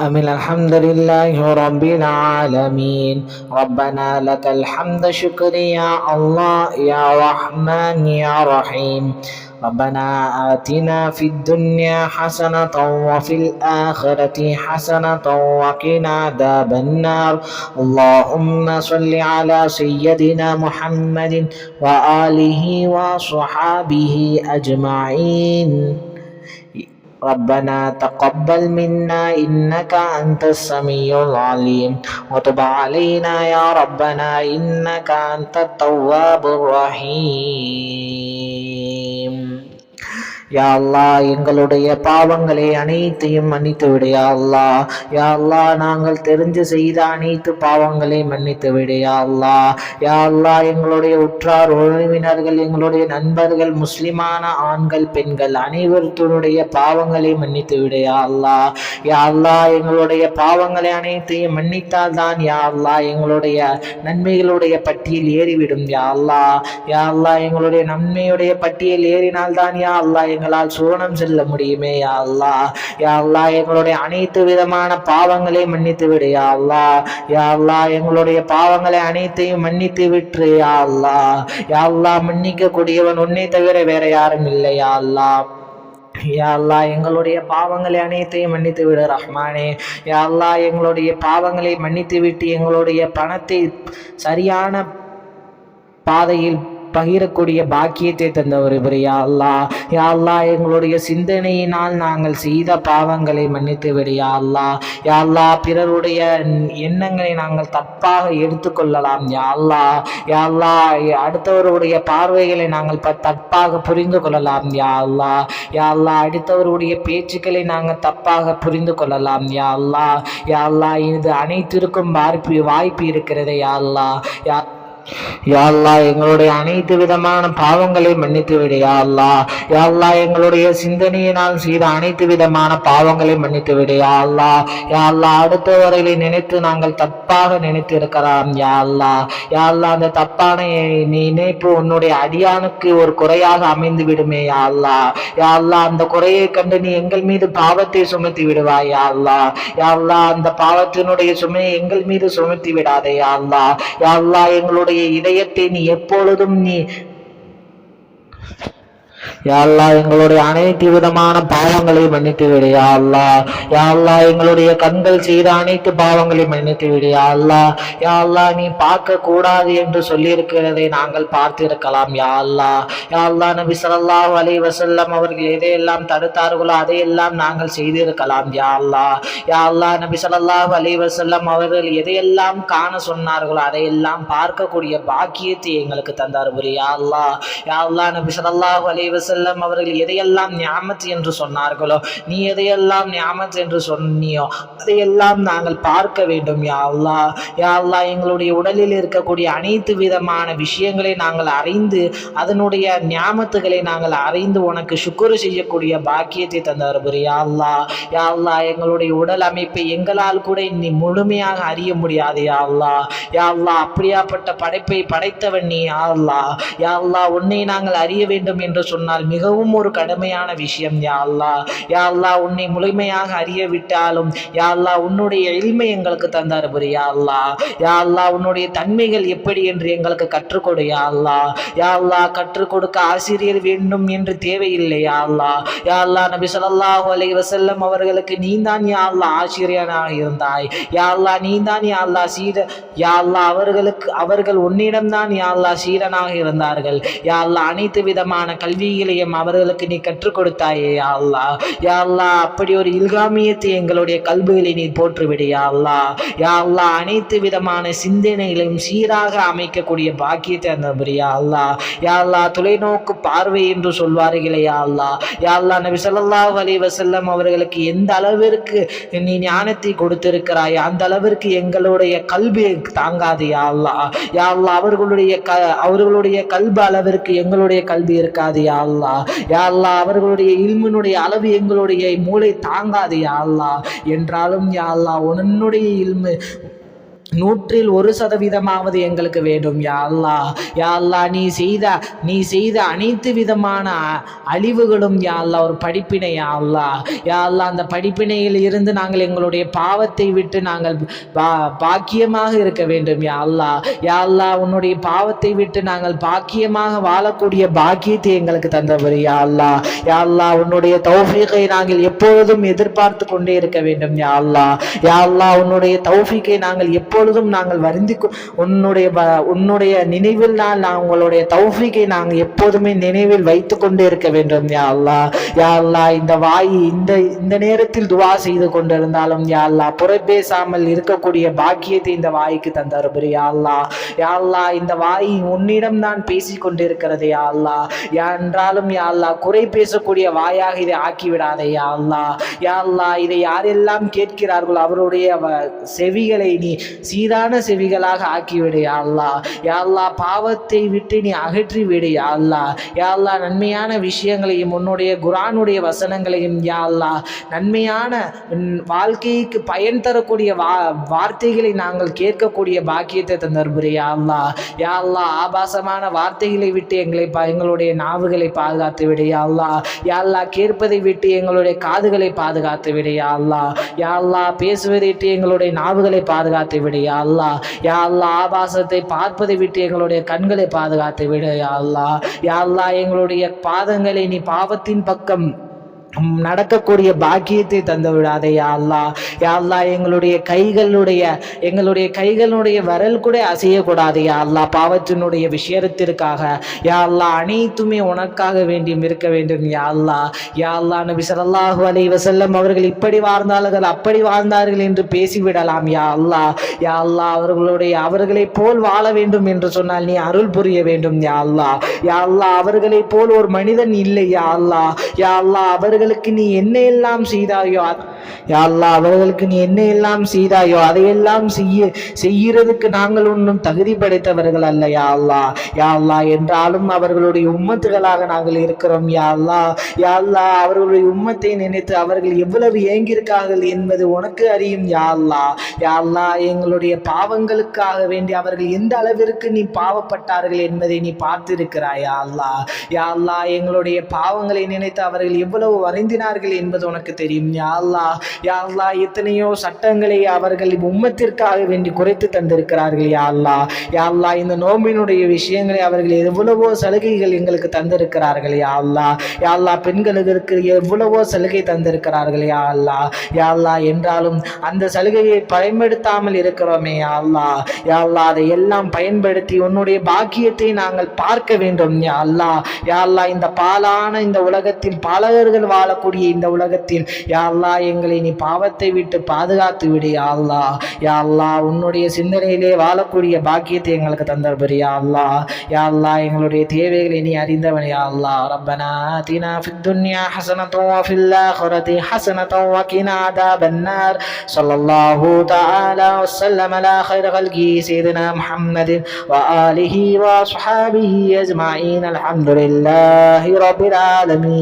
أمن الحمد لله رب العالمين. ربنا لك الحمد شكر يا الله يا رحمن يا رحيم. ربنا آتنا في الدنيا حسنة وفي الآخرة حسنة وقنا عذاب النار. اللهم صل على سيدنا محمد وآله وصحابه أجمعين. ربنا تقبل منا إنك أنت السميع العليم. وتب علينا يا ربنا إنك أنت التواب الرحيم. யா அல்லா எங்களுடைய பாவங்களை அனைத்தையும் மன்னித்து விடு யா அல்லாஹ். யா அல்லாஹ் நாங்கள் தெரிஞ்சு செய்த அனைத்து பாவங்களை மன்னித்து விடு யா அல்லாஹ். யா அல்லா எங்களுடைய உற்றார் உறவினர்கள் எங்களுடைய நண்பர்கள் முஸ்லிமான ஆண்கள் பெண்கள் அனைவருடைய பாவங்களை மன்னித்து விடு யா யா அல்லா எங்களுடைய பாவங்களை அனைத்தையும் மன்னித்தால் தான் யா அல்லா எங்களுடைய நன்மைகளுடைய பட்டியல் ஏறிவிடும் யா அல்லா யா அல்லா எங்களுடைய நன்மையுடைய பட்டியல் ஏறினால் தான் யா அல்லா எங்களால் சூரணம் செல்ல முடியுமே யா அல்லா. யா அல்லா எங்களுடைய அனைத்து விதமான பாவங்களை மன்னித்து விடு யா அல்லா. யா அல்லா எங்களுடைய பாவங்களை அனைத்தையும் மன்னித்து விட்டு யா அல்லா. யா அல்லா மன்னிக்க கூடியவன் உன்னை தவிர வேற யாரும் இல்லை யா அல்லா. யா அல்லா எங்களுடைய பாவங்களை அனைத்தையும் மன்னித்து விடு ரஹ்மானே. யா அல்லா எங்களுடைய பாவங்களை மன்னித்து விட்டு எங்களுடைய பணத்தை சரியான பாதையில் பகிரக்கூடிய பாக்கியத்தை தந்தவர் இவர். யா அல்லா யா அல்லா எங்களுடைய சிந்தனையினால் நாங்கள் செய்த பாவங்களை மன்னித்து விடு யா அல்லா. யா அல்லா பிறருடைய எண்ணங்களை நாங்கள் தப்பாக எடுத்துக்கொள்ளலாம் யா அல்லா. யா அல்லா அடுத்தவருடைய பார்வைகளை நாங்கள் தப்பாக புரிந்து கொள்ளலாம் யா அல்லா. யா அல்லா அடுத்தவருடைய பேச்சுக்களை நாங்கள் தப்பாக புரிந்து கொள்ளலாம் யா அல்லா. யா அல்லா இது அனைத்திற்கும் வாய்ப்பு வாய்ப்பு இருக்கிறது யா அல்லா. யா யாழ்லா எங்களுடைய அனைத்து விதமான பாவங்களை மன்னித்து விடு யாழ்லா யாழ்லா எங்களுடைய சிந்தனையினால் செய்த அனைத்து விதமான பாவங்களை மன்னித்து விடு யாழ்லா யாழ்லா அடுத்தவர்களை நினைத்து நாங்கள் தப்பாக நினைத்து இருக்கிறோம் யாழ்லா யாழ்லா அந்த தப்பான நினைப்பு உன்னுடைய அடியானுக்கு ஒரு குறையாக அமைந்து விடுமே யாழ்லா யாழ்லா அந்த குறையை கண்டு நீ எங்கள் மீது பாவத்தை சுமத்தி விடுவாய் யாழ்லா யாழ்லா அந்த பாவத்தினுடைய சுமையை எங்கள் மீது சுமத்தி விடாதே யாழ்லா யாழ்லா எங்களுடைய எங்களுடைய இதயத்தை நீ எப்பொழுதும் நீ யாழ்லா எங்களுடைய அனைத்து விதமான பாவங்களையும் மன்னித்து விடு யாழ்லா யாழ்லா எங்களுடைய கண்கள் செய்த அனைத்து பாவங்களையும் மன்னித்து விடு யாழ்லா யாழ்லா நீ பார்க்க கூடாது என்று சொல்லியிருக்கிறதை நாங்கள் பார்த்திருக்கலாம் யாழ்லா யாழ்லா நபி சொல்லா அலி வசல்லம் அவர்கள் எதையெல்லாம் தடுத்தார்களோ அதையெல்லாம் நாங்கள் செய்திருக்கலாம் யாழ்லா யாழ்லா நபி சொல்லா அலி வசல்லம் அவர்கள் எதையெல்லாம் காண சொன்னார்களோ அதையெல்லாம் பார்க்கக்கூடிய பாக்கியத்தை எங்களுக்கு தந்தார் யாழ்லா யாழ்லா நபி சொல்லா அலி வசல்லம் செல்லம் அவர்கள் எதையெல்லாம் ஞாமத் என்று சொன்னார்களோ நீ எதையெல்லாம் ஞாமத் என்று சொன்னியோ அதையெல்லாம் நாங்கள் பார்க்க வேண்டும் யா அல்லா. யா அல்லா எங்களுடைய உடலில் இருக்கக்கூடிய அனைத்து விதமான விஷயங்களை நாங்கள் அறிந்து அதனுடைய ஞாபகத்துகளை நாங்கள் அறிந்து உனக்கு சுக்குரு செய்யக்கூடிய பாக்கியத்தை தந்தவர் யா அல்லா. யா அல்லா எங்களுடைய உடல் அமைப்பை எங்களால் கூட நீ முழுமையாக அறிய முடியாது யா அல்லா. யா அல்லா அப்படியாப்பட்ட படைப்பை படைத்தவன் நீ யா அல்லா. யா அல்லா உன்னை நாங்கள் அறிய வேண்டும் என்று சொன்னால் மிகவும் ஒரு கடுமையான விஷயம் யா அல்லா யா அல்லா உன்னை முழுமையாக அறிய விட்டாலும் யா அல்லா உன்னுடைய எளிமை எங்களுக்கு தந்தார் புரி யா அல்லா யா அல்லா உன்னுடைய தன்மைகள் எப்படி என்று எங்களுக்கு கற்றுக்கொடு யா அல்லா யா அல்லா கற்றுக் கொடுக்க ஆசிரியர் வேண்டும் என்று தேவையில்லை யா அல்லா யா அல்லா நபி சொல்லாஹு அலை வசல்லம் அவர்களுக்கு நீந்தான் யா அல்லா ஆசிரியனாக இருந்தாய் யா அல்லா நீந்தான் யா அல்லா சீர யா அல்லா அவர்களுக்கு அவர்கள் உன்னிடம்தான் யா அல்லா சீரனாக இருந்தார்கள் யா அல்லா அனைத்து விதமான கல்விகளை விஷயம் அவர்களுக்கு நீ கற்றுக் கொடுத்தாயே அல்லா. யா அல்லா அப்படி ஒரு இல்காமியத்தை எங்களுடைய கல்விகளை நீ போற்றுவிடு யா அல்லா. யா அல்லா அனைத்து விதமான சிந்தனைகளையும் சீராக அமைக்கக்கூடிய பாக்கியத்தை அந்த யா அல்லா. யா அல்லா தொலைநோக்கு பார்வை என்று சொல்வார்களே யா அல்லா. யா அல்லா நபி சொல்லாஹ் அலி வசல்லம் அவர்களுக்கு எந்த அளவிற்கு நீ ஞானத்தை கொடுத்திருக்கிறாய் அந்த அளவிற்கு எங்களுடைய கல்வி தாங்காது யா அல்லா. யா அல்லா அவர்களுடைய க அவர்களுடைய கல்வி அளவிற்கு எங்களுடைய கல்வி இருக்காது யா அல்லா. அல்லா. யா அவர்களுடைய இல்மினுடைய அளவு எங்களுடைய மூளை தாங்காது யாழ்லா என்றாலும் யாழ்லா உன்னுடைய இல்மு நூற்றில் ஒரு சதவீதமாவது எங்களுக்கு வேண்டும் யா அல்லா யா அல்லா நீ செய்த நீ செய்த அனைத்து விதமான அழிவுகளும் யா அல்லா ஒரு படிப்பினை யா அல்லா யா அல்லா அந்த படிப்பினையில் இருந்து நாங்கள் எங்களுடைய பாவத்தை விட்டு நாங்கள் பா பாக்கியமாக இருக்க வேண்டும் யா அல்லா யா அல்லா உன்னுடைய பாவத்தை விட்டு நாங்கள் பாக்கியமாக வாழக்கூடிய பாக்கியத்தை எங்களுக்கு தந்தவர் யா அல்லா யா அல்லா உன்னுடைய தௌஃபீகை நாங்கள் எப்பொழுதும் எதிர்பார்த்து கொண்டே இருக்க வேண்டும் யா அல்லா யா அல்லா உன்னுடைய தௌஃபீகை நாங்கள் எப்போ எப்பொழுதும் நாங்கள் வருந்தி உன்னுடைய உன்னுடைய நினைவில் நான் நான் உங்களுடைய தௌஃபிகை நாங்கள் எப்போதுமே நினைவில் வைத்து கொண்டே இருக்க வேண்டும் யா அல்லா யா அல்லா இந்த வாய் இந்த இந்த நேரத்தில் துவா செய்து கொண்டிருந்தாலும் யா அல்லா புறப்பேசாமல் இருக்கக்கூடிய பாக்கியத்தை இந்த வாய்க்கு தந்தருபுரி யா அல்லா யா அல்லா இந்த வாய் உன்னிடம் தான் பேசிக் கொண்டிருக்கிறது யா அல்லா யா என்றாலும் யா அல்லா குறை பேசக்கூடிய வாயாக இதை ஆக்கி விடாதே யா அல்லா யா அல்லா இதை யாரெல்லாம் கேட்கிறார்களோ அவருடைய செவிகளை நீ சீரான செவிகளாக ஆக்கிவிடு யாழ்லா யாழ்லா யா பாவத்தை விட்டு நீ அகற்றி விடு யா அல்லா. யா நன்மையான விஷயங்களையும் உன்னுடைய குரானுடைய வசனங்களையும் யாழ்லா நன்மையான உன் வாழ்க்கைக்கு பயன் தரக்கூடிய வா வார்த்தைகளை நாங்கள் கேட்கக்கூடிய பாக்கியத்தை தந்தருபுரி யாழ்லா அல்லா. ஆபாசமான வார்த்தைகளை விட்டு எங்களை பா- எங்களுடைய நாவுகளை பாதுகாத்து விடு யாழ்லா யாழ்லா கேட்பதை விட்டு எங்களுடைய காதுகளை பாதுகாத்து விடு யாழ்லா யாழ்லா பேசுவதை விட்டு எங்களுடைய நாவுகளை பாதுகாத்து விடு யா அல்லா. யா அல்லா ஆபாசத்தை பார்ப்பதை விட்டு எங்களுடைய கண்களை பாதுகாத்து விடு யா அல்லா. யா அல்லா எங்களுடைய பாதங்களை நீ பாவத்தின் பக்கம் நடக்கக்கூடிய பாக்கியத்தை தந்து விடாதே யா அல்லா. யா எங்களுடைய கைகளுடைய எங்களுடைய கைகளுடைய விரல் கூட அசையக்கூடாது யா அல்லா. பாவத்தினுடைய விஷயத்திற்காக. யா அல்லா அனைத்துமே உனக்காக வேண்டியும் இருக்க வேண்டும் யா அல்லா. யா அல்லா நபி ஸல்லல்லாஹு அலைஹி அவர்கள் இப்படி வாழ்ந்தார்கள் அப்படி வாழ்ந்தார்கள் என்று பேசிவிடலாம் யா அல்லா. யா அல்லா அவர்களுடைய அவர்களைப் போல் வாழ வேண்டும் என்று சொன்னால் நீ அருள் புரிய வேண்டும் யா அல்லா. யா அல்லா அவர்களைப் போல் ஒரு மனிதன் இல்லை யா அல்லா. யா அல்லா அவர்களுக்கு நீ என்ன எல்லாம் செய்தாயோ யாழ்லா யா அவர்களுக்கு நீ என்ன எல்லாம் செய்தாயோ அதையெல்லாம் செய்ய செய்யறதுக்கு நாங்கள் ஒன்றும் தகுதி படைத்தவர்கள் அல்ல யா அல்லா யா என்றாலும் அவர்களுடைய உம்மத்துகளாக நாங்கள் இருக்கிறோம் யா யாழ்லா யா அவர்களுடைய உம்மத்தை நினைத்து அவர்கள் எவ்வளவு ஏங்கியிருக்கார்கள் என்பது உனக்கு அறியும் யா யாழ்லா யா எங்களுடைய பாவங்களுக்காக வேண்டி அவர்கள் எந்த அளவிற்கு நீ பாவப்பட்டார்கள் என்பதை நீ பார்த்திருக்கிறாய் யா அல்லா யா அல்லா எங்களுடைய பாவங்களை நினைத்து அவர்கள் எவ்வளவு வருந்தினார்கள் என்பது உனக்கு தெரியும் யா அல்லா யா அல்லா எத்தனையோ சட்டங்களை அவர்கள் உம்மத்திற்காக வேண்டி குறைத்து தந்திருக்கிறார்கள் யா அல்லா யா அல்லா இந்த நோம்பினுடைய விஷயங்களை அவர்கள் எவ்வளவோ சலுகைகள் எங்களுக்கு தந்திருக்கிறார்கள் யா அல்லா யா அல்லா பெண்களுக்கு எவ்வளவோ சலுகை தந்திருக்கிறார்கள் யா அல்லா யா அல்லா என்றாலும் அந்த சலுகையை பயன்படுத்தாமல் இருக்கிறோமே யா அல்லா யா அல்லா அதை எல்லாம் பயன்படுத்தி உன்னுடைய பாக்கியத்தை நாங்கள் பார்க்க வேண்டும் யா அல்லா யா அல்லா இந்த பாலான இந்த உலகத்தில் பாலகர்கள் வாழக்கூடிய இந்த உலகத்தில் யா அல்லா எங்களை நீ பாவத்தை விட்டு பாதுகாத்து விடு அல்லா யா அல்லா உன்னுடைய சிந்தனையிலே வாழக்கூடிய பாக்கியத்தை எங்களுக்கு தந்தர்பரியா அல்லா யா அல்லா எங்களுடைய தேவைகளை நீ அறிந்தவன் யா அல்லா ரப்பனா தீனா ஃபித் துன்யா ஹசனத்தும் ஃபில் ஆஹிரதி ஹசனத்தும் வகினா عذاب النار صلى الله تعالى وسلم على خير خلقه سيدنا محمد وآله وأصحابه أجمعين الحمد لله رب العالمين